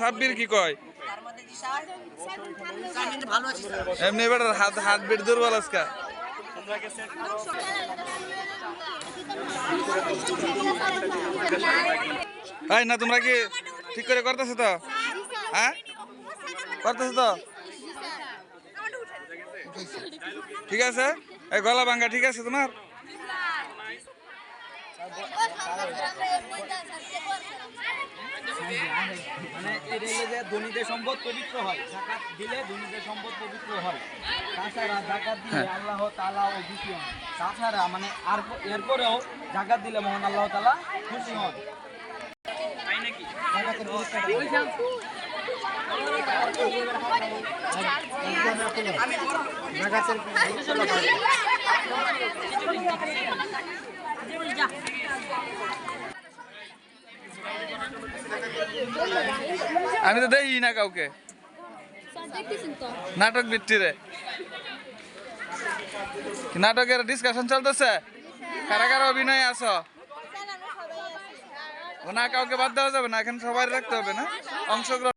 সাব্বির কি কয়? এমনি বেটার হাত হাত বেট দুর্বল আজকা। তাই না, তোমরা কি ঠিক করে করতেছো তো? হ্যাঁ? করতেছো তো? ঠিক আছে? এই গলা ভাঙ্গা ঠিক আছে তোমার? মানে হলো যে ধনীদের সম্পদ পবিত্র হয় জাকাত দিলে ধনীদের সম্পদ পবিত্র হয়। তাছাড়া জাকাত দিলে আল্লাহ তালা ও খুশি হন। তাছাড়া মানে আর এরপরেও জাকাত দিলে মহান আল্লাহ তালা খুশি হন। তাই নাকি? জাকাতের পুরস্কার আমি তো দেই না কাউকে। নাটক ভিত্তিরে। নাটকের ডিসকাশন চলতেছে? কারা কারা অভিনয় আছো? না কাউকে বাদ দেওয়া যাবে না, এখানে সবাই রাখতে হবে না? অংশগ্রহণ